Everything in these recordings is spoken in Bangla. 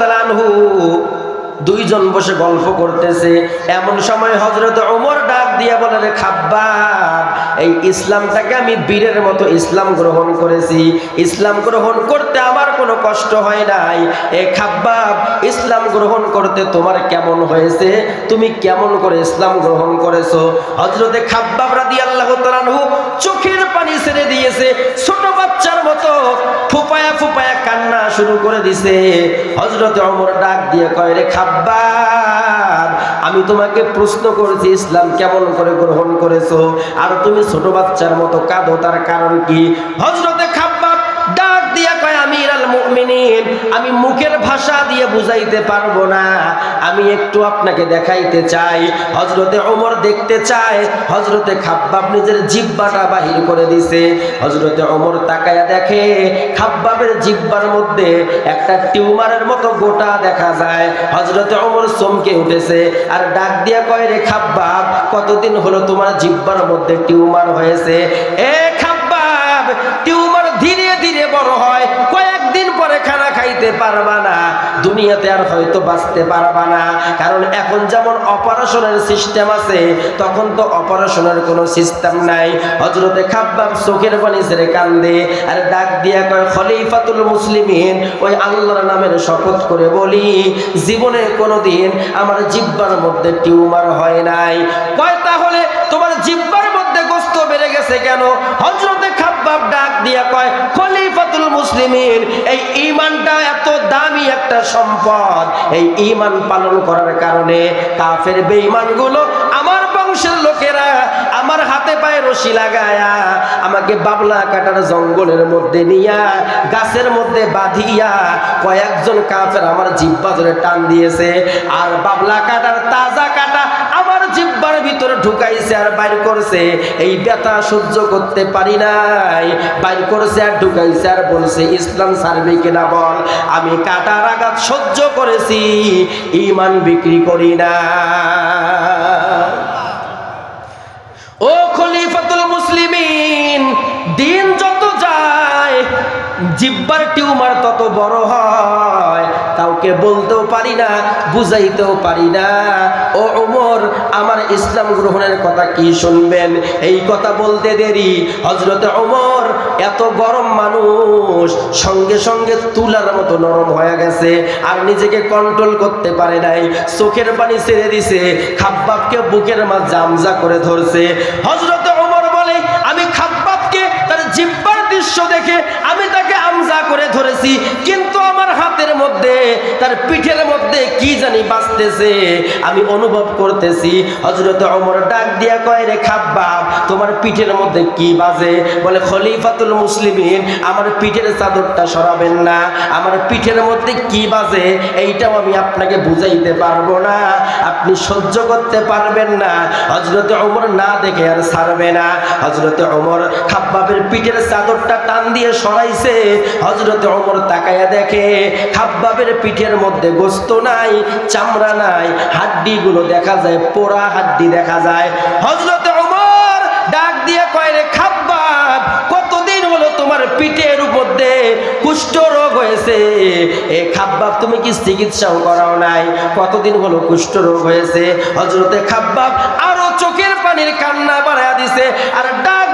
তালানহু দুইজন বসে গল্প করতেছে। এমন সময় হজরত ওমর ডাক দিয়ে বলে রে খাব্বাব, এই ইসলামটাকে আমি বীরের মতো ইসলাম গ্রহণ করেছি। ইসলাম গ্রহণ করতে আমার কোনো কষ্ট হয় নাই। এ খাব্বাব, ইসলাম গ্রহণ করতে তোমার কেমন হয়েছে? তুমি কেমন করে ইসলাম গ্রহণ করেছ? হজরতে খাব্বাব রাদি আল্লাহ তালানহু চোখের পানি ছেড়ে দিয়েছে। ছোট বাচ্চার মতো ফুপায়া ফুপায়া কান্না শুরু করে দিছে। হজরতে অমর ডাক দিয়ে কয়, রে খাব্বাব আমি তোমাকে প্রশ্ন করেছি, ইসলাম কেমন করে গ্রহণ করেছ? আর তুমি ছোট বাচ্চার মতো কাঁদো, তার কারণ কি? হজরতে মুমিনিন, আমি মুখের ভাষা দিয়ে বুঝাইতে পারব না। আমি একটু আপনাকে দেখাইতে চাই। হজরতে ওমর দেখতে চায় হজরতে খাব্বাব নিজের জিব্বাটা বাহির করে দিছে। হজরতে ওমর তাকায়া দেখে, খাব্বাবের জিব্বার মধ্যে একটা টিউমারের মতো গোটা দেখা যায়। হজরতে ওমর চমকে উঠেছে আর ডাক দিয়া কয়, রে খাব্বাব, কতদিন হলো তোমার জিব্বার মধ্যে টিউমার হয়েছে? এ খাব্বাব, টিউমার ধীরে ধীরে বড় হয় খানা খাইতে পারবা না, দুনিয়াতে আর হয়তো বাঁচতে পারবা না। কারণ এখন যেমন অপারেশনের সিস্টেম আছে, তখন তো অপারেশনের কোনো সিস্টেম নাই। হজরতে খাব্বাব চোখের পানি ছেড়ে কান্দে, আর ডাক দিয়া কয়, খলিফাতুল মুসলিমিন ওই আল্লাহর নামের শপথ করে বলি, জীবনে কোনোদিন আমার জিব্বার মধ্যে টিউমার হয় নাই। কয়, তাহলে তোমার জিব্বার মধ্যে গোস্ত বেড়ে গেছে কেন? হজরতে খাব্বাব ডাক দিয়া কয় মুসলিমিন, এই ঈমানটা এত দামি একটা সম্পদ। এই ঈমান পালন করার কারণে কাফের বেঈমানগুলো আমার বংশের লোকেরা আমার হাতে পায়ে রশি লাগায়া আমাকে বাবলা কাটার জঙ্গলের মধ্যে নিয়া, গাছের মধ্যে বাঁধিয়া কয়েকজন কাফের আমার জিব্বা ধরে টান দিয়েছে। আর বাবলা কাটার তাজা কাটা ভিতরে ঢুকাইছে আর বাইর করছে, এই ব্যথা সহ্য করতে পারি নাই। বাইর করছে আর ঢুকাইছে আর বলছে, ইসলাম সার্বে কিনা বল? আমি কাটার আঘাত সহ্য করেছি ইমান বিক্রি করি না। জিব্বার টিউমার তত বড় হয়। কাউকে বলতেও পারি না, বুঝাইতেও পারি না। ও ওমর, আমার ইসলাম গ্রহণের কথা কি শুনবেন? এই কথা বলতে দেরি। হজরতে ওমর, এত গরম মানুষ, সঙ্গে সঙ্গে তুলার মতো নরম হয়ে গেছে, আর নিজেকে কন্ট্রোল করতে পারে নাই। চোখের পানি ছেড়ে দিছে, খাব্বাবকে বুকের মা জামজা করে ধরছে। হজরতে ওমর বলে, আমি খাব্বাবকে তার জিব্বার দৃশ্য দেখে আমি তাকে আমজা করে ধরেছি, কিন্তু আমার হাতের মধ্যে, তার পিঠের মধ্যে কি জানি বাঁচতেছে আমি অনুভব করতেছি হজরত অমর ডাক দিয়া কয়, রে খাব্বাব, তোমার পিঠের মধ্যে কি বাজে? বলে, খলিফাতুল মুসলিমিন, আমার পিঠের চাদরটা সরাবেন না, আমার পিঠের মধ্যে কি বাজে, এইটাও আমি আপনাকে বুঝাইতে পারব না, আপনি সহ্য করতে পারবেন না হজরতে অমর না দেখে আর ছাড়বে না। হজরতে অমর খাব্বাবের পিঠের চাদরটা টান দিয়ে সরাইছে হজরতে অমর তাকায়া দেখে, খাব্বাবের পিঠের মধ্যে গোস্ত নাই, চামড়া নাই, হাড্ডিগুলো দেখা যায়, পোড়া হাড্ডি দেখা যায়। হজরতে অমর ডাক দিয়ে কয়, রে খাব্বাব, কতদিন হলো তোমার পিঠের কুষ্ঠ রোগ হয়েছে? এ খাব্বাব, তুমি কি চিকিৎসাও করাও নাই? কতদিন হলো কুষ্ঠ রোগ হয়েছে? হজরতে খাব্বাব আরও চোখের পানির কান্না বাড়ায়া দিছে, আর ডাক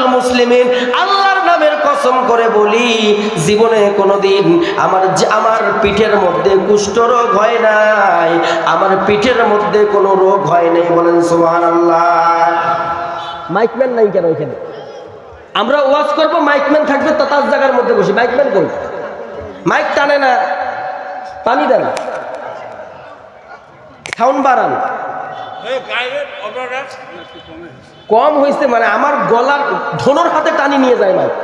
খলিফাতুল মুসলিমিন, আল্লাহর নামের কসম করে বলি, জীবনে কোনোদিন আমার আমার পিঠের মধ্যে কুষ্ঠ হয় নাই। আমার পিঠের মধ্যে কোনো রোগ হয় নাই বলেন সুবহানাল্লাহ। মাইকম্যান নাই কেন এখানে? আমরা ওয়াজ করব মাইকম্যান থাকবে তো জায়গার মধ্যে বসে। মাইকম্যান কই? মাইক টানে না, পানি দেন। সাউন্ড বাড়ান। কম হয়েছে মানে আমার গলার ধনুর হাতে টানি নিয়ে যায় মাইক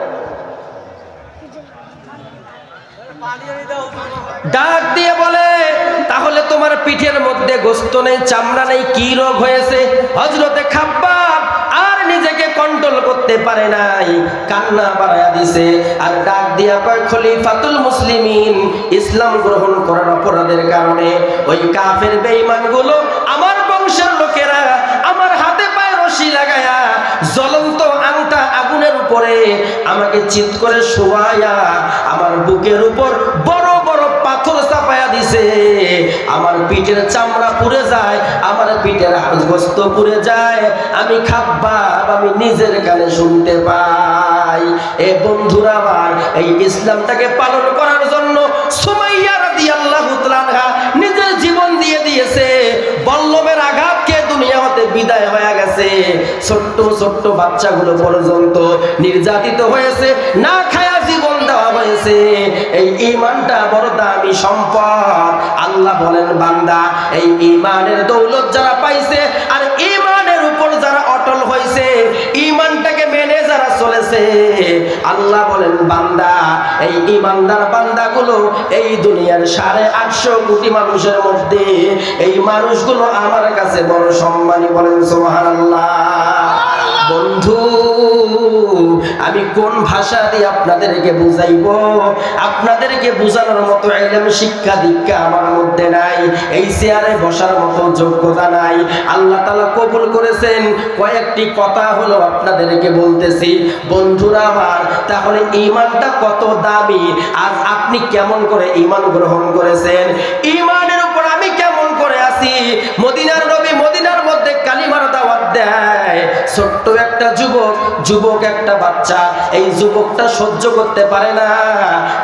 ডাক দিয়ে বলে, তাহলে তোমার পিঠের মধ্যে গোস্ত নেই, চামড়া নেই, কি রোগ হয়েছে? হজরতে খাব্বাব আর নিজেকে কন্ট্রোল করতে পারে নাই, কান্না বাড়ায়া দিছে। আর ডাক দিয়া কয়, খলিফাতুল মুসলিমিন, ইসলাম গ্রহণ করার অপরাধের কারণে ওই কাফের বেঈমানগুলো আমার বংশের লোকেরা আমার হাতে পায়ে রশি লাগায়া জ্বলন্ত আংটা আগুনের উপরে আমাকে চিত করে শোয়ায়া আমার বুকের উপর বড় বড় পাথর চাপায়া দিছে। আমার পিঠের চামড়া পুড়ে যায়, আমার পিঠের গোস্ত পুড়ে যায়। আমি খাব্বাব, আমি নিজের কানে শুনতে পাই। এ বন্ধুরা আমার, এই ইসলামটাকে পালন করার জন্য সুমাইয়া রাদিয়াল্লাহু তাআলা নিজের জীবন দিয়ে দিয়েছে। হতে গেছে ছোট্ট ছোট্ট বাচ্চাগুলো পর্যন্ত নির্যাতিত হয়েছে, না খায়া জীবন দেওয়া হয়েছে। এই ইমানটা বড় দামি সম্পদ। আল্লাহ বলেন, বান্দা, এই ইমানের দৌলত যারা পাইছে, আর ইমানের উপর যারা অটল হয়েছে ইমানটাকে মেনে চলেছে আল্লাহ বলেন, বান্দা, এই ইমানদার বান্দাগুলো এই দুনিয়ার সাড়ে আটশো কোটি মানুষের মধ্যে এই মানুষগুলো আমার কাছে বড় সম্মানী বলেন সোহান বন্ধু আমি কোন ভাষা দিয়ে আপনাদেরকে বুঝাইব? আপনাদেরকে বুঝানোর মতো এলাম, শিক্ষা, দীক্ষা আমার মধ্যে নাই। এই চেয়ারে বসার মতো যোগ্যতা নাই। আল্লাহ তালা কবুল করেছেন। কয়েকটি কথা হলো আপনাদেরকে বলতেছি। বন্ধুরা আমার, তাহলে ইমানটা কত দামি? আজ আপনি কেমন করে ইমান গ্রহণ করেছেন? ইমানের উপর আমি কেমন করে আছি? মদিনার নবী মদিনার মধ্যে কালিমার দাওয়াত দেয়। ছোট্ট যুবক একটা বাচ্চা, এই যুবকটা সহ্য করতে পারে না।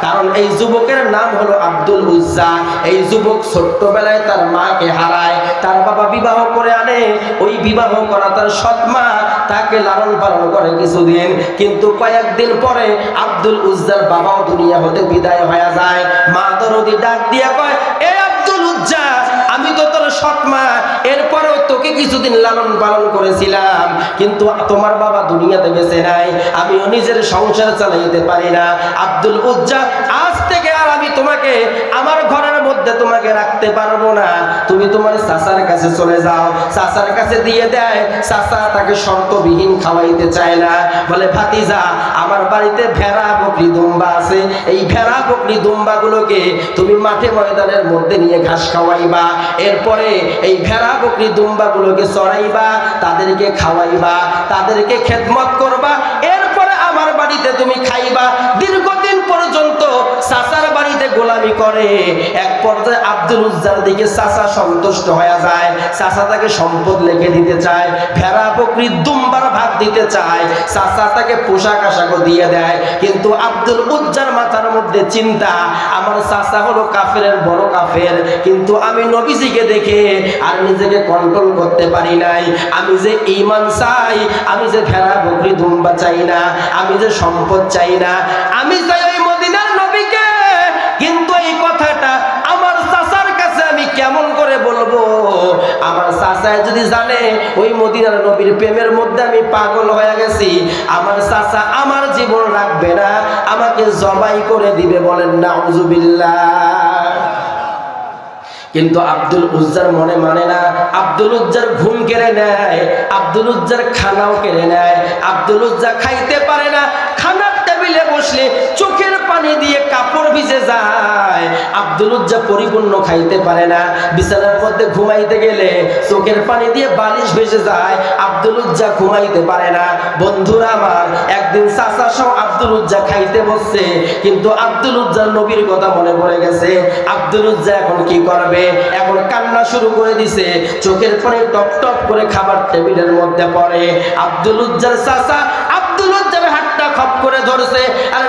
কারণ এই যুবকের নাম হলো আব্দুল উজ্জা। এই যুবক ছোট্টবেলায় তার মাকে হারায়, তার বাবা বিবাহ করে আনে। ওই বিবাহ করা তার সৎ মা, তাকে লালন পালন করে কিছুদিন। কিন্তু কয়েকদিন পরে আব্দুল উজ্জার বাবাও দুনিয়া হতে বিদায় হয়ে যায়। মা দরদি ডাক দিয়া কয়, এ আব্দুল উজ্জা আমি তো তোর সৎ মা, এরপরেও তোকে কিছুদিন লালন পালন করেছিলাম। কিন্তু তোমার বাবা দুনিয়াতে বেঁচে নাই, আমিও নিজের সংসার চালাইতে পারি না। আব্দুল উজ্জা আজ থেকে আর আমি তোমাকে আমার ঘরের মধ্যে তোমাকে রাখতে পারব না। তুমি তোমার চাচার কাছে চলে যাও। চাচার কাছে দিয়ে দেয়, চাচা তাকে শর্তবিহীন খাওয়াইতে চায় না। বলে, ভাতিজা, আমার বাড়িতে ভেড়া, বকরি, দুম্বা আছে। এই ভেড়া, বকরি, দুম্বাগুলোকে তুমি মাঠে ময়দানের মধ্যে নিয়ে ঘাস খাওয়াইবা। এরপরে এই ভেড়া, বকরি, দুম্বাগুলোকে চড়াইবা, তাদেরকে খাওয়াইবা, তাদেরকে খেদমত করবা। এরপরে আমার বাড়িতে তুমি খাইবা। পর্যন্ত চাচার বাড়িতে গোলামি করে, এক পর্যায়ে আব্দুল উজ্জার দিকে চাচা সন্তুষ্ট হয়ে যায়, চাচা তাকে সম্পদ লিখে দিতে চায়, ভেড়া বকরি দুম্বার ভাগ দিতে চায়, চাচা তাকে পোশাক আশাকও দিয়ে দেয়। কিন্তু আব্দুল উজ্জার মাথার মধ্যে চিন্তা, আমার চাচা হলো কাফের বড় কাফের, কিন্তু আমি নবীজিকে দেখে আর নিজেকে কন্ট্রোল করতে পারি নাই। আমি যে ইমান চাই, আমি যে ভেড়া বকরি দুম্বা চাই না, আমি যে সম্পদ চাই না, আমি চাই আমার চাচায় যদি জানে, ওই মদিনার নবীর প্রেমের মধ্যে আমি পাগল হয়ে গেছি। আমার চাচা আমার জীবন রাখবে না, আমাকে জবাই করে দিবে বলেন না কিন্তু আব্দুল উজ্জার মনে মানে না, আব্দুল উজ্জার ঘুম কেড়ে নেয়, আব্দুল উজ্জার খানাও কেড়ে নেয়। আব্দুল উজ্জা খাইতে পারে না, খানার টেবিলে বসলে চোখের পানি দিয়ে কাপড় ভিজে যায়। আব্দুল উজ্জা পরিপূর্ণ খাইতে পারে না। বিছানার মধ্যে ঘুমাইতে গেলে চোখের পানি দিয়ে বালিশ ভেসে যায়। আব্দুল উজ্জা ঘুমাইতে পারে না। বন্ধুরা আমার, একদিন চাচা সহ আব্দুল উজ্জা খাইতে বসছে, কিন্তু আব্দুল উজ্জার নবীর কথা মনে পড়ে গেছে। আব্দুল উজ্জা এখন কি করবে? এখন কান্না শুরু করে দিছে। চোখের পানি টপ টপ করে খাবার টেবিলের মধ্যে পড়ে। আব্দুল উজ্জার চাচা আব্দুল উজ্জার হাতটা খপ করে ধরছে। আর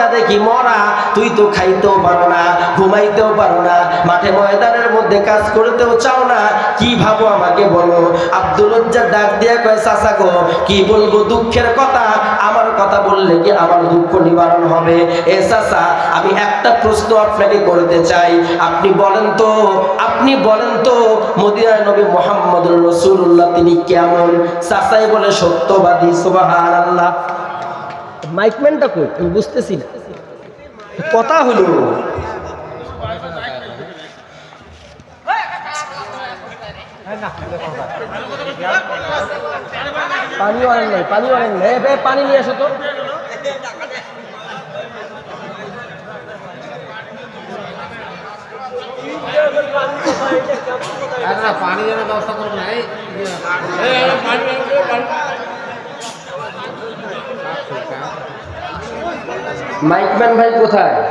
মনটা দেখি মরা, তুই তো খাইতেও পারো না, ঘুমাইতেও পারো না, মাঠে ময়দানের মধ্যে কাজ করতেও চাও না, কি ভাবো আমাকে বলো? আব্দুল ডাক দিয়ে কয়, চাচা গো, কি বলব দুঃখের কথা? আমার কথা বললে কি আমার দুঃখ নিবারণ হবে? এ চাচা, আমি একটা প্রশ্ন আপনাকে করতে চাই। আপনি বলেন তো, আপনি বলেন তো মদিনার নবী মোহাম্মদ রসুল্লাহ তিনি কেমন? চাচাই বলে, সত্যবাদী সুবাহান আল্লাহ মাইকম্যানটা কই? আমি বুঝতেছি না। কথা হলো। পানি অনেক নাই পানি অনেক নাই। এ, এ, পানি নিয়ে আসো তো। একটা পানি যেন ব্যবস্থা করব না এই। মাইকম্যান ভাই কোথায়?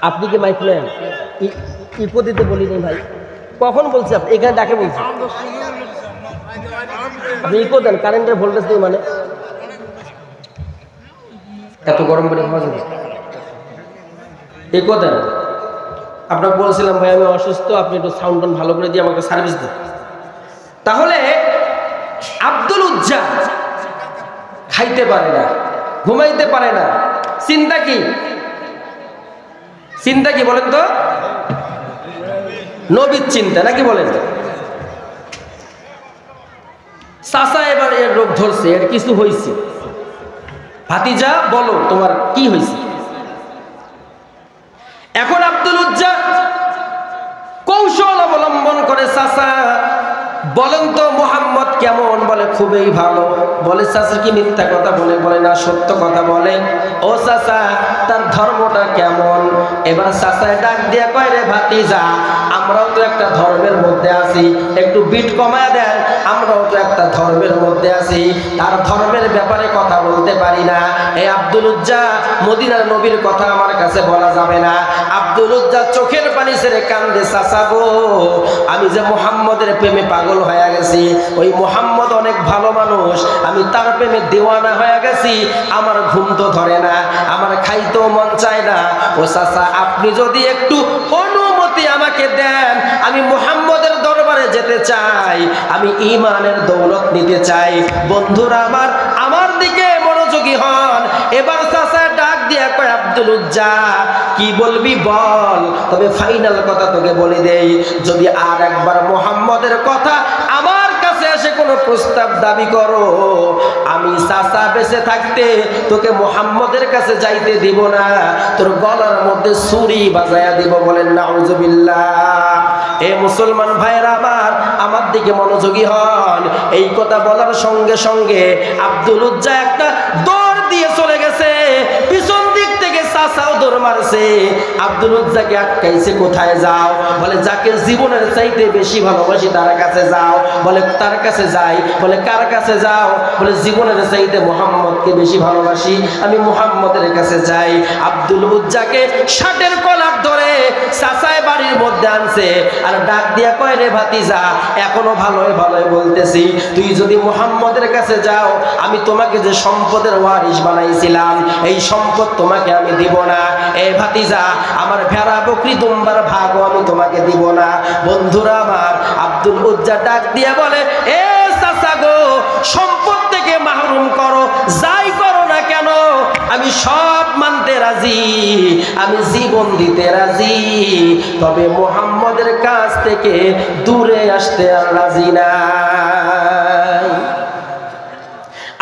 আপনি কি মাইকম্যান ই- ইকো দিতে বলিনি ভাই। কখন বলছি আপনি? এখানে ডাকে বলছি? আপনি ইকো দেন, কারেন্টের ভোল্টেজ দিই মানে। এত গরম করে খাওয়া যাবে। ইকো দেন। আপনাকে বলছিলাম ভাই, আমি অসুস্থ, আপনি একটু সাউন্ড ভালো করে দিয়ে আমাকে সার্ভিস দিন। তাহলে আব্দুল উজ্জা খাইতে পারে না, ঘুমাইতে পারে না। চিন্তা কি? চিন্তা কি বলেন তো? নবীর চিন্তা নাকি বলেন? চাষা এবার এর রোগ ধরছে, এর কিছু হয়েছে ভাতিজা, বলো তোমার কি হয়েছে এখন আব্দুল উজ্জা কৌশল অবলম্বন করে চাষা বলেন তো মোহাম্মদ কেমন বলে? খুবই ভালো। বলে চাষা কি মিথ্যা কথা বলে? বলে না, সত্য কথা বলে। ও চাষা তার ধর্মটা কেমন? এবার চাষায় ডাক দিয়ে কয় রে ভাতিজা আমরাও তো একটা ধর্মের মধ্যে আছি। একটু বিট কমায় দেন, আমরাও তো একটা ধর্মের মধ্যে আছি। তার ধর্মের ব্যাপারে কথা বলতে পারি না। এই আব্দুল উজ্জা, মদিনার নবীর কথা আমার কাছে বলা যাবে না। আব্দুল উজ্জা চোখের পানি ছেড়ে কান্দে চাচাবো আমি যে মোহাম্মদের প্রেমে পাগল হয়ে গেছি। ওই মোহাম্মদ অনেক ভালো মানুষ। আমি তার প্রেমে দেওয়ানা হয়ে গেছি। আমার ঘুম তো ধরে না। আমার খাইতেও মন চায় না। ও চাচা, আপনি যদি একটু আমি মোহাম্মদের দরবারে যেতে চাই, আমি ইমানের দৌলত নিতে চাই। বন্ধুরা আমার আমার দিকে মনোযোগী হন। এবার চাচা ডাক দিয়ে কয়, আব্দুল উজ্জা, কি বলবি বল? তবে ফাইনাল কথা তোকে বলে দেই, যদি আর একবার মোহাম্মদের কথা আমার কাছে এসে কোনো প্রস্তাব দাবি করো, আমি চাচা বেঁচে থাকতে তোকে মোহাম্মদের কাছে যাইতে দিব না। তোর গলার মধ্যে ছুরি বাজায়া দিব বলেন, নাউজুবিল্লাহ। এ মুসলমান ভাইয়েরা আমার আমার দিকে মনোযোগী হন। এই কথা বলার সঙ্গে সঙ্গে আব্দুল উজ্জা একটা দৌড় দিয়ে চলে গেছে। পিছন দিক থেকে চাচাও দৌড় মারছে। আব্দুল উজ্জাকে আটকাইছে, কোথায় যাও? বলে, যাকে জীবনের চাইতে বেশি ভালোবাসি তার কাছে যাও। বলে, তার কাছে যাই। বলে, কার কাছে যাও? বলে, জীবনের চাইতে মোহাম্মদকে বেশি ভালোবাসি, আমি মোহাম্মদের কাছে যাই। আব্দুল উজ্জাকে ষাটের কলার ধরে বাড়ির মধ্যে আনছে, আর ডাক দিয়া কয়, রে ভাতিজা, এখনও ভালোই ভালোই বলতেছি, তুই যদি মোহাম্মদের কাছে যাও, আমি তোমাকে যে সম্পদের ওয়ারিশ বানাইছিলাম, এই সম্পদ তোমাকে আমি দিব না। এ ভাতিজা, আমার ভেড়া বকরি দুম্বার ভাগও আমি তোমাকে দিব না। বন্ধুরা আমার, আব্দুল উজ্জা ডাক দিয়া বলে, এ চাচা গো, সম্পদ থেকে মাহরুম করো কেন আমি সব মানতে রাজি, আমি জীবন দিতে রাজি। তবে মোহাম্মদের কাছ থেকে দূরে আসতে আর রাজি নাই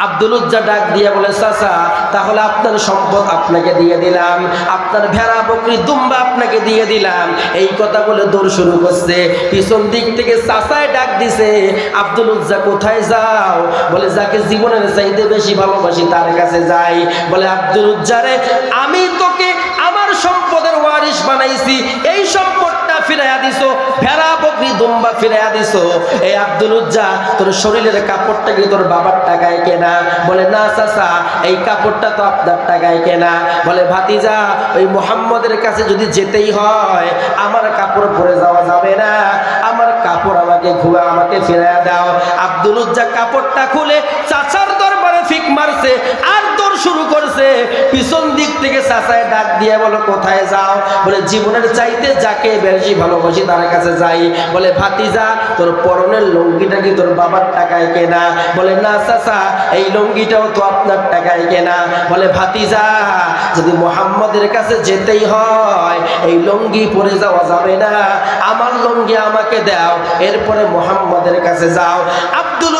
আব্দুল উজ্জা ডাক দিয়ে বলে, চাচা, তাহলে আপনার সম্পদ আপনাকে দিয়ে দিলাম। আপনার ভেড়া বকরি দুম্বা আপনাকে দিয়ে দিলাম। এই কথা বলে দৌড় শুরু করছে। পিছন দিক থেকে চাচায় ডাক দিছে, আব্দুলুজ্জা, কোথায় যাও? বলে, যাকে জীবনের চাইতে বেশি ভালোবাসি তার কাছে যাই। বলে, আব্দুলুজ্জা রে, আমি আমার সম্পদের ওয়ারিশ বানাইছি, এই সম্পদটা ফিরাইয়া দিছো, ভেড়া, বকরি, দুম্বা ফিরাইয়া দিছো। এই আব্দুল উজ্জা, তোর শরীরের কাপড়টা কি তোর বাবার টাকায় কেনা? বলে, না, চাচা, এই কাপড়টা তো আপনার টাকায় কেনা। বলে, ভাতিজা, ওই মোহাম্মদের কাছে যদি যেতেই হয়, আমার কাপড় পরে যাওয়া যাবে না। আমার কাপড় আমাকে ঘুরে আমাকে ফিরাইয়া দাও। আব্দুল উজ্জা কাপড়টা খুলে চাচার দরবারে ফিক মারছে, আর শুরু করছে। পিছন দিক থেকে চাচায় ডাক দিয়ে বলো, কোথায় যাও? বলে, জীবনের চাইতে যাকে বেশি ভালোবাসি তার কাছে যাই। বলে, ভাতিজা, তোর পরনের লুঙ্গিটা কি তোর বাবার টাকায় কেনা? বলে, না চাচা, এই লুঙ্গিটাও তো আপনার টাকায় কেনা। বলে, ভাতিজা, যদি মোহাম্মদের কাছে যেতেই হয়, এই লুঙ্গি পরে যাওয়া যাবে না। আমার লুঙ্গি আমাকে দাও, এরপরে মোহাম্মদের কাছে যাও। আব্দুল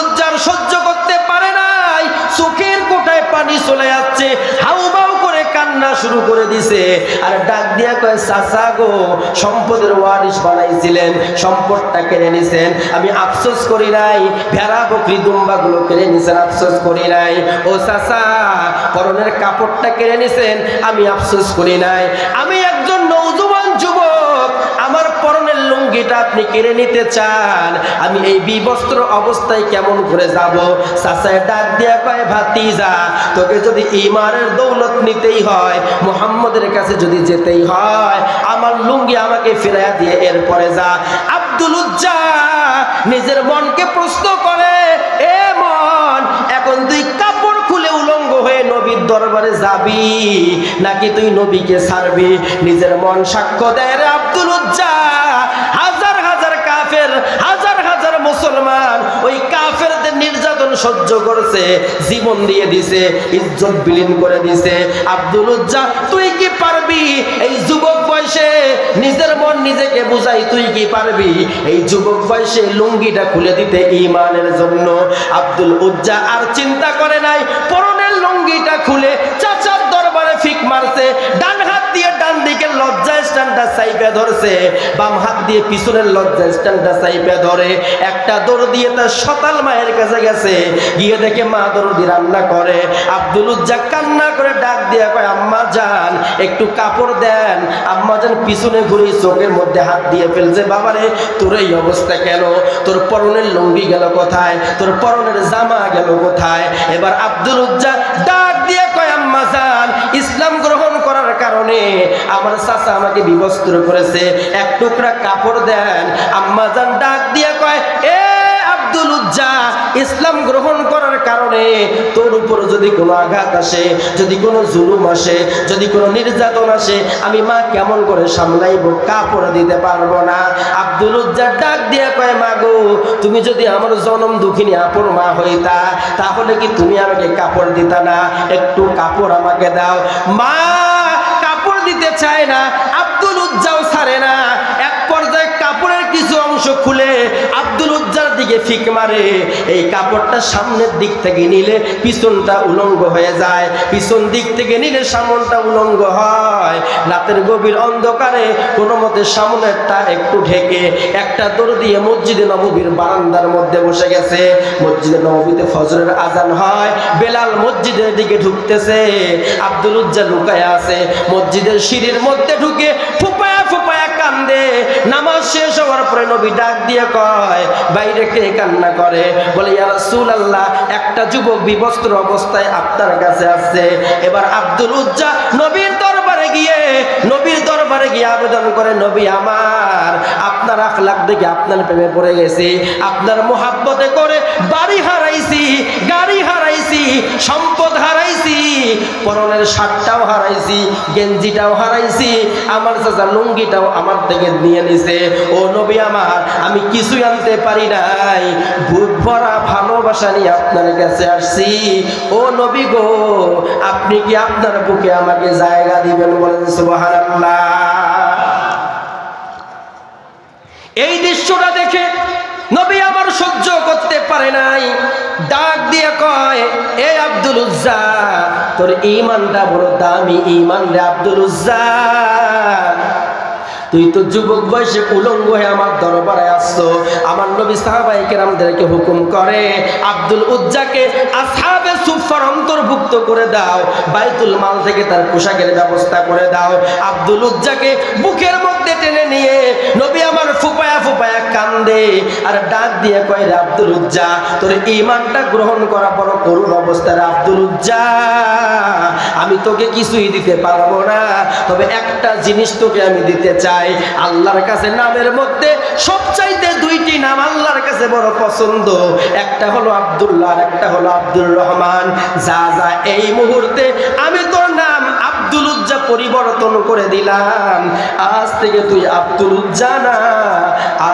পানি চলে যাচ্ছে হাউবাউ করে কান্না শুরু করে দিছে। আর ডাক দিয়া কয়, চাচা গো, সম্পদের ওয়ারিশ বানাইছিলেন, সম্পদটা কেড়ে নিছেন। আমি আফসোস করি নাই, ভেড়া, বকরি দুম্বা গুলো কেড়ে নিছেন, আফসোস করি নাই। ও চাচা, পরনের কাপড়টা কেড়ে নিছেন, আমি আফসোস করি নাই। আমি এক একজন লুঙ্গিটা আপনি কেড়ে নিতে চান, আমি এই বিবস্ত্র অবস্থায় কেমন করে যাব? সাসায় ডাক দিয়া কয়, ভাতিজা, তোকে যদি ইমানের দৌলত নিতেই হয়, মোহাম্মদের কাছে যদি যেতেই হয়, আমার লুঙ্গি আমাকে ফিরাইয়া দিয়ে এরপরে যা। আব্দুল উজ্জা নিজের মনকে প্রশ্ন করে, এ মন, এখন তুই কাপড় খুলে উলঙ্গ হয়ে নবীর দরবারে যাবি, নাকি তুই নবীকে ছাড়বি? নিজের মন সাক্ষ্য দেয় রে আব্দুল উজ্জা সহ্য করছে, জীবন দিয়ে দিছে, ইজ্জত বিলীন করে দিছে। আব্দুল উজ্জা, তুই কি পারবি? এই যুবক বয়সে নিজের মন নিজেকে বুঝাই, তুই কি পারবি? এই যুবক বয়সে লুঙ্গিটা খুলে দিতে ইমানের জন্য। আব্দুল উজ্জা আর চিন্তা করে নাই, পরনের লুঙ্গিটা খুলে চাচার স্ট্যান্ডটা সাইপে ধরছে, বাম হাত দিয়ে পিছনের লজ্জা স্ট্যান্ডটা সাইপে ধরে, একটা দৌড় দিয়ে তার সতাল মায়ের কাছে গেছে, গিয়ে দেখে মা দৌড়ি রান্না করে। আব্দুল উজ্জা কান্না করে ডাক দিয়ে কয়, আম্মা যান, একটু কাপড় দেন। আম্মা যান পিছনে ঘুরে চোখের মধ্যে হাত দিয়ে ফেলছে, বাবারে, তোর এই অবস্থা কেন? তোর পরনের লুঙ্গি গেল কোথায়? তোর পরনের জামা গেল কোথায়? এবার আব্দুল উজ্জা ডাক কারণে আমার চাচা আমাকে বিবস্ত্র করেছে। এক টুকরা কাপড় দেন। আম্মা যান ডাক দিয়ে কয়, এ আব্দুল উজ্জা, ইসলাম গ্রহণ করার কারণে তোর উপর যদি কোনো আঘাত আসে, যদি কোনো জুলুম আসে, যদি কোনো নির্যাতন আসে, আমি মা কেমন করে সামলাইব, কাপড় দিতে পারব না? আব্দুল উজ্জা ডাক দিয়ে কয়, মা গো, তুমি যদি আমার জনম দুঃখিনী আপন মা হইতা, তাহলে কি তুমি আমাকে কাপড় দিতা না? একটু কাপড় আমাকে দাও। মা দিতে চায় না আব্দুল উজ্জাও ছাড়ে না। অংশ খুলে আব্দুল উজ্জার দিকে ফিক মারে। এই কাপড়টা সামনের দিক থেকে নিলে পিছনটা উলঙ্গ হয়ে যায়। পিছন দিক থেকে নিলে সামনটা উলঙ্গ হয়। রাতের গভীর অন্ধকারে কোনো মতে সামনেরটা একটু ঢেকে একটা দৌড় দিয়ে মসজিদে নববীর বারান্দার মধ্যে বসে গেছে। মসজিদে নববীতে ফজরের আজান হয়। বেলাল মসজিদের দিকে ঢুকতেছে। আব্দুল উজ্জা লুকায় আছে। মসজিদের সিঁড়ির মধ্যে ঢুকে ফুপায়া কান্দে নামাজ শেষ হওয়ার পরে নবী ডাক দিয়ে কয়, বাইরে কে কান্না করে? বলে, ইয়া রাসূলুল্লাহ, একটা যুবক বিবস্ত্র অবস্থায় আপনার কাছে আসছে। এবার আব্দুল উজ্জা নবীর দরবারে গিয়ে, নবীর দরবারে গিয়ে আবেদন করে, নবী আমার, আপনার আখলাক দেখে আপনার প্রেমে পড়ে গেছি, আপনার মোহাব্বতে করে বাড়ি হারাইছি, গাড়ি হারাইছি, সম্পদ হারাইছি, পরনের শার্টটাও হারাইছি, গেঞ্জিটাও হারাইছি, আমার চাচা লুঙ্গিটাও আমার থেকে নিয়ে নিছে। ও নবী আমার, আমি কিছুই আনতে পারি নাই বুক ভরা ভালোবাসা নিয়ে আপনার কাছে আসছি। ও নবী গো, আপনি কি আপনার বুকে আমাকে জায়গা দিবেন? বলেন, সুবহানাল্লাহ। এই দৃশ্যটা দেখে নবী আমার সহ্য করতে পারে নাই। ডাক দিয়ে কয়, এ আব্দুল উজ্জা, তোর ইমানটা বড় দামি ইমান রে আব্দুল উজ্জা। তুই তো যুবক বয়সে উলঙ্গ হয়ে আমার দরবারে আসছো। আমার নবী সাহাবাই কেরামদেরকে হুকুম করে, আব্দুল উজ্জাকে আসহাবে সুফার অন্তর্ভুক্ত করে দাও, বাইতুল মাল থেকে তার পোশাকের ব্যবস্থা করে দাও। আব্দুল উজ্জাকে বুকের মধ্যে টেনে নিয়ে নবী আমার ফুপায়া ফুপায়া কান্দে, আর ডাক দিয়ে কয়, রে আব্দুল উজ্জা, তোর ইমানটা গ্রহণ করা বড় করুণ অবস্থার আব্দুল উজ্জা। আমি তোকে কিছুই দিতে পারব না, তবে একটা জিনিস তোকে আমি দিতে চাই। আল্লাহর কাছে নামের মধ্যে সবচাইতে দুইটি নাম আল্লাহর কাছে বড় পছন্দ। একটা হলো আব্দুল্লাহ একটা হলো আব্দুর রহমান। যা যা এই মুহূর্তে আমি তোর নাম আব্দুল উজ্জা পরিবর্তন করে দিলাম। আজ থেকে তুই আব্দুল উজ্জা না।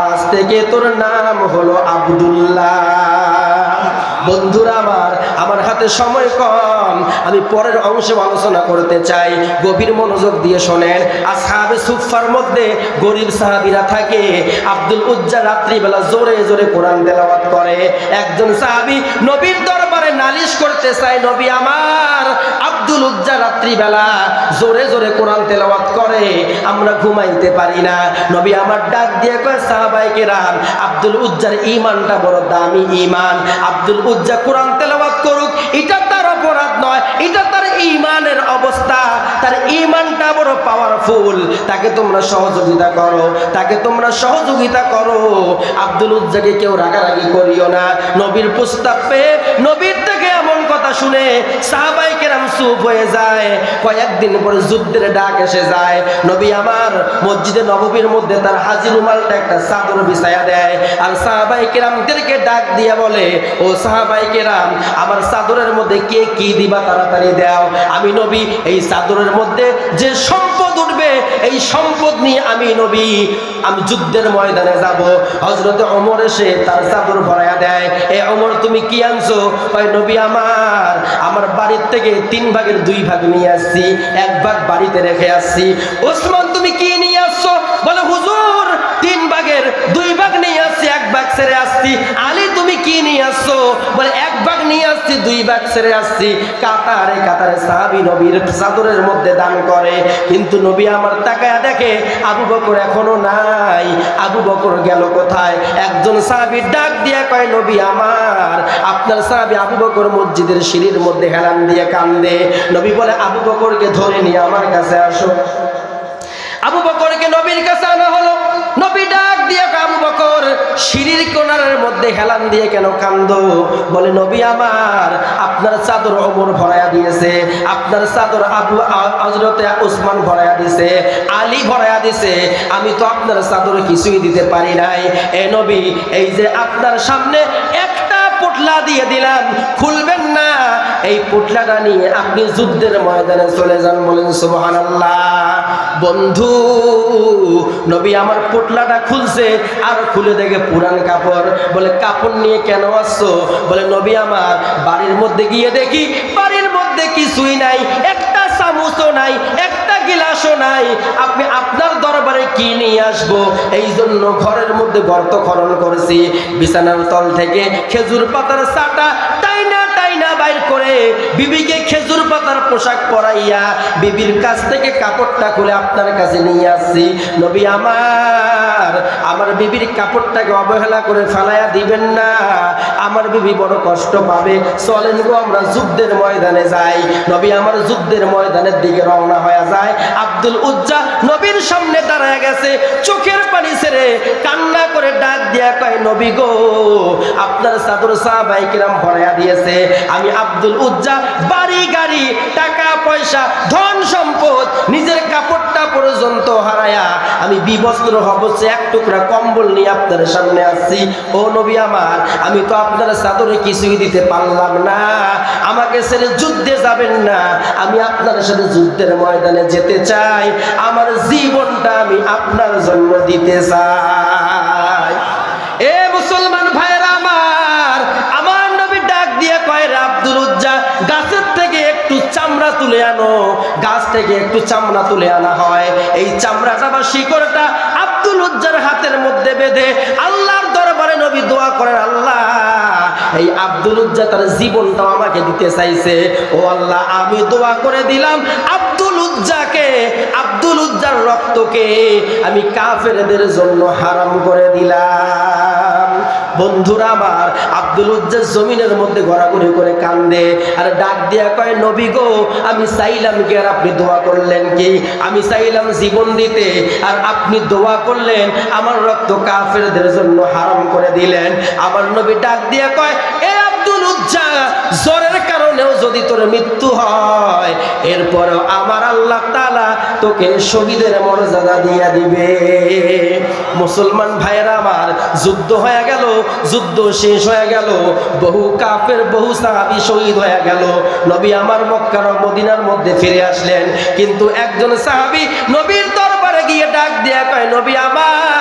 আজ থেকে তোর নাম হলো আব্দুল্লাহ। বন্ধুরা আমার আমার হাতে সময় কম। আমি পরের অংশে আলোচনা করতে চাই। গভীর মনোযোগ দিয়ে শোনেন। আসহাবে সুফার মধ্যে গরিব সাহাবিরা থাকে। আব্দুল উজ্জা রাত্রিবেলা জোরে জোরে কোরআন তেলাওয়াত করে। একজন সাহাবি নবীর দরবারে নালিশ করতে চায়, নবী আমার, আব্দুল উজ্জা রাত্রিবেলা জোরে জোরে কোরআন তেলাওয়াত করে। আমরা ঘুমাইতে পারি না। নবী আমার ডাক দিয়ে কয় সাহাবাইকে রাম আব্দুল উজ্জার ইমানটা বড় দামি ইমান আব্দুল উজ্জা কোরআন তেলাবাদ করুক, এটা তার অপরাধ নয়, এটা তার ইমানের অবস্থা। তার ইমানটা বড় পাওয়ারফুল তাকে তোমরা সহযোগিতা করো, তাকে তোমরা সহযোগিতা করো। আব্দুল উজ্জাকে কেউ রাগারাগি করিও না। নবীর প্রস্তাব পেয়ে নবীর কথা শুনে সাহাবাই কেরাম চুপ হয়ে যায়। কয়েকদিন পরে যুদ্ধের ডাক এসে যায়। নবী আমার মসজিদে নববীর মধ্যে তার হাজির রুমালটা একটা চাদর বিছায়া দেয়। আর সাহাবাই কেরামদেরকে ডাক দিয়ে বলে, ও সাহাবাই কেরাম, আমার চাদরের মধ্যে কে কি দিবা তাড়াতাড়ি দাও। আমি নবী, এই চাদরের মধ্যে যে সম্পদ উঠবে এই সম্পদ নিয়ে আমি নবী, আমি যুদ্ধের ময়দানে যাব। হজরত অমর এসে তার চাদর ভরাইয়া দেয়, এ অমর তুমি কি আনছো? কয়, নবী আমার আমার বাড়ির থেকে তিন ভাগের দুই ভাগ নিয়ে আসছি, এক ভাগ বাড়িতে রেখে আসছি। ওসমান, তুমি কি নিয়ে আসছো? বলে, হুজুর, তিন ভাগের দুই ভাগ নিয়ে আসছি, এক ভাগ ছেড়ে আসছি। আলী কি নিয়ে আসছো? বলে, এক ভাগ নিয়ে আসছি, দুই ভাগ ছেড়ে আসছি। কাতারে কাতারে সাহাবি নবীর চাদরের মধ্যে দান করে। কিন্তু নবী আমার তাকায়া দেখে, আবু বকর এখনও নাই। আবু বকর গেল কোথায়? একজন সাহাবি ডাক দিয়ে কয়, নবী আমার, আপনার সাহাবি আবু বকর মসজিদের সিঁড়ির মধ্যে হেলান দিয়ে কান্দে। নবী বলে, আবু বকরকে ধরে নিয়ে আমার কাছে আসো। আবু বকরকে নবীর কাছে আনা হলো। নবী ডাক দিয়ে আবু বকর সিঁড়ির কোনারের মধ্যে হেলান দিয়ে কেন কান্দ? বলে, নবী আমার, আপনার চাদর ওমর ভরাইয়া দিয়েছে, আপনার চাদর আবু হজরতে উসমান ভরাইয়া দিছে আলী ভরাইয়া দিছে আমি তো আপনার চাদর কিছুই দিতে পারি নাই। এ নবী, এই যে আপনার সামনে একটা পুটলা দিয়ে দিলাম। খুলবেন না। এই পুটলাটা নিয়ে আপনি যুদ্ধের ময়দানে চলে যান বলেন সুবহান বন্ধু, নবী আমার পুটলাটা খুলছে, আর খুলে দেখে পুরান কাপড়। বলে, কাপড় নিয়ে কেন আসছো? বলে, নবী আমার, বাড়ির মধ্যে গিয়ে দেখি, বাড়ির মধ্যে কিছুই নাই। একটা চামচও নাই, একটা গিলাসও নাই। আপনি আপনার দরবারে কি নিয়ে আসব? এই জন্য ঘরের মধ্যে গর্ত খরণ করেছি, বিছানার তল থেকে খেজুর পাতার চাটা টাইনা টাইনা বাইর করে বিবিকে খেজুর পাতার পোশাক পরাইয়া বিবির কাছ থেকে কাপড়টা খুলে আপনার কাছে নিয়ে আসছি। নবী আমার আমার বিবির কাপড়টাকে অবহেলা করে ফেলাইয়া দিবেন না। আমার বিবি বড় কষ্ট পাবে। চলেন গো, আমরা যুদ্ধের ময়দানে যাই। নবী আমার যুদ্ধের ময়দানের দিকে রওনা হয়ে যায়। আব্দুল উজ্জা নবীর সামনে দাঁড়ায় গেছে। চোখের পানি ছেড়ে কান্না করে ডাক দিয়া কয়, নবী গো, আপনার চাদর সাহাবাই কিরাম ভরাইয়া দিয়েছে। আমি আব্দুল উজ্জা, বাড়ি গাড়ি, টাকা পয়সা, ধন সম্পদ, নিজের কাপড়টা পর্যন্ত হারায়া আমি বিবস্ত্র সে এক টুকরা কম্বল নিয়ে আপনার সামনে আসছি। ও নবী আমার, আমি তো আপনার চাদরে কিছুই দিতে পারলাম না। আমাকে ছেড়ে যুদ্ধে যাবেন না। আমি আপনার সাথে যুদ্ধের ময়দানে যেতে চাই। আমার জীবনটা আমি আপনার জন্য দিতে চাই। একটু চামড়া তুলে আনা হয়। এই চামড়াটা বা শিকড়টা আব্দুল উজ্জার হাতের মধ্যে বেঁধে আল্লাহর দরবারে নবী দোয়া করেন, আল্লাহ, এই আব্দুল উজ্জা তার জীবনটাও আমাকে দিতে চাইছে। ও আল্লাহ, আমি দোয়া করে দিলাম আব্দুল উজ্জাকে, আব্দুল উজ্জার রক্তকে আমি কাফেরদের জন্য হারাম করে দিলাম। বন্ধুরা আমার, আব্দুল উজ্জাস জমিনের মধ্যে ঘোরাঘুরি করে কান্দে, আর ডাক দিয়া কয়, নবী গো, আমি চাইলাম কি আর আপনি দোয়া করলেন কি? আমি চাইলাম জীবন দিতে, আর আপনি দোয়া করলেন, আমার রক্ত কাফেরদের জন্য হারাম করে দিলেন। আমার নবী ডাক দিয়া কয়, এ আব্দুল উজ্জা জ্বরের কারণেও যদি তোর মৃত্যু হয়, এরপরও আমার আল্লাহ তালা তোকে শহীদের মর্যাদা দিয়া দিবে। মুসলমান ভাইয়েরা আমার, যুদ্ধ হয়ে গেল, যুদ্ধ শেষ হয়ে গেল, বহু কাফের, বহু সাহাবি শহীদ হয়ে গেল। নবী আমার মক্কার মদিনার মধ্যে ফিরে আসলেন, কিন্তু একজন সাহাবি নবীর দরবারে গিয়ে ডাক দিয়া কয়, নবী আমার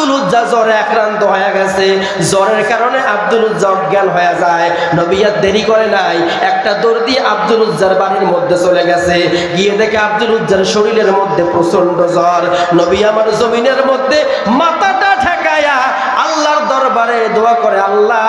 আব্দুল উজ্জা জ্বরে আক্রান্ত হয়ে গেছে। জ্বরের কারণে আব্দুল উজ্জা অজ্ঞান হয়ে যায়। নবী দেরি করে নাই। একটা দর্দি আব্দুল উজ্জার বাড়ির মধ্যে চলে গেছে। গিয়ে দেখে আব্দুল উজ্জার শরীরের মধ্যে প্রচণ্ড জ্বর। নবী আমার জমিনের মধ্যে মাথাটা ঠেকায়া আল্লাহর দরবারে দোয়া করে, আল্লাহ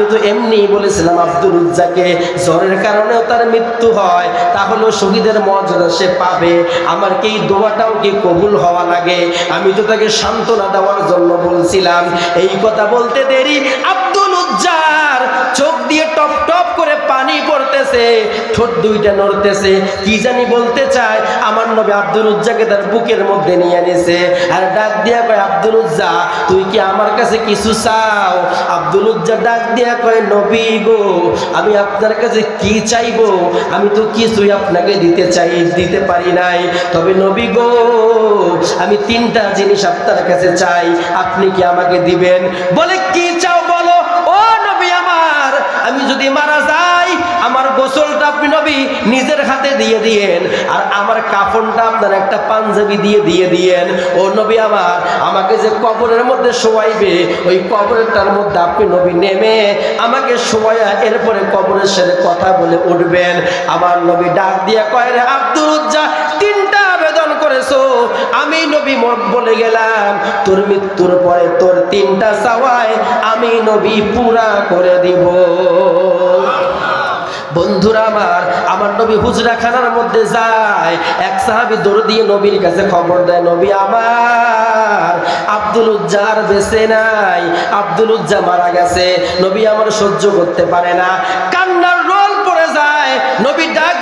আমি তো এমনি বলেছিলাম আব্দুল উজ্জাকে জ্বরের কারণেও তার মৃত্যু হয় তাহলে শহীদের মর্যাদা সে পাবে, আমার কি দোয়াটাও কি কবুল হওয়া লাগে? আমি তো তাকে সান্ত্বনা দেওয়ার জন্য বলছিলাম, এই কথা বলতে দেরি আব্দুল উজ্জার চোখ দিয়ে টপ টপ পড়তেছে ঠোঁট দুইটা নড়তেছে, কি জানি বলতে চায়, আমার নবী আব্দুল উজ্জাকে তার বুকের মধ্যে নিয়ে নিছে আর ডাক দিয়া কয়, আব্দুল উজ্জা, তুই কি আমার কাছে কিছু চাও? আব্দুল উজ্জা ডাক দিয়া কয়, নবী গো, আমি আপনার কাছে কি চাইব? আমি তো কিছুই আপনাকে দিতে চাই, দিতে পারি নাই। তবে নবী গো, আমি তিনটা জিনিস আপনার কাছে চাই, আপনি কি আমাকে দিবেন? বলে, কি চাও বলো? ও নবী আমার, আমি যদি মারা নবী নিজের হাতে দিয়ে দিয়েন, আর আমার কাফনটা আপনার একটা পাঞ্জাবি দিয়ে দিয়ে দিয়েন। ও নবী আমার, আমাকে যে কবরের মধ্যে শোয়াইবে, ওই কবরেরটার মধ্যে আপনি নবী নেমে আমাকে শোয়াইয়া এরপরে কবরের সাথে কথা বলে উঠবেন। আমার নবী ডাক দিয়ে কয়, রে আব্দুল উজ্জা তিনটা আবেদন করেছ। আমি নবী বলে গেলাম, তোর মৃত্যুর পরে তোর তিনটা চাওয়ায় আমি নবী পুরা করে দিব। বন্ধুরা আমার আমার নবী হুজরা খানার মধ্যে যায়। এক সাহাবি দৌড় দিয়ে নবীর কাছে খবর দেয়, নবী আমার, আব্দুল উজ্জার বেঁচে নাই, আব্দুল উজ্জা মারা গেছে, নবী আমার সহ্য করতে পারে না। কান্নার রোল পড়ে যায়, নবী ডাক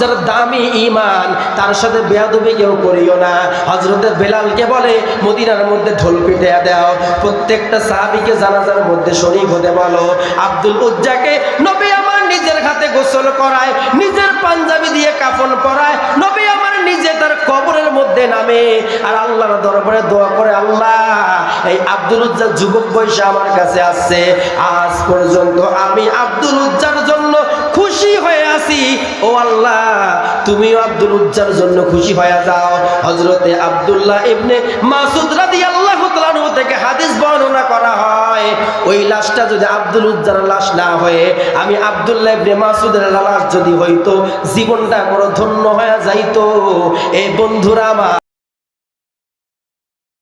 উজ্জার দামি ইমান তার সাথে বেয়াদবি কেউ করিও না। হজরতে বেলালকে বলে, মদিনার মধ্যে ঢোল পিটে দাও। প্রত্যেকটা সাহাবিকে জানাজার মধ্যে শরীক হতে বলো। আব্দুল উজ্জাকে নবী আমার নিজের হাতে গোসল করায়, নিজের পাঞ্জাবি দিয়ে কাফন পরায়, নবী আমার নিজে তার কবরের মধ্যে নামে। আর আল্লাহর দরবারে দোয়া করে, আল্লাহ, এই আব্দুল উজ্জা যুবক বয়সে আমার কাছে আসছে। আজ পর্যন্ত আমি আব্দুল উজ্জার জন্য খুশি হয়ে আছি। ও আল্লাহ, তুমিও আব্দুল উজ্জার জন্য খুশি হয়ে যাও। হজরতে আব্দুল্লাহ ইবনে মাসুদ রাদিয়াল্লাহু তাআলা থেকে হাদিস বর্ণনা করা হয়। ওই লাশটা যদি আব্দুল উজ্জার লাশ না হয়ে আমি আব্দুল্লাহ ইবনে মাসুদের লাশ যদি হইতো, জীবনটা বড় ধন্য হয়ে যাইতো। এই বন্ধুরা আমার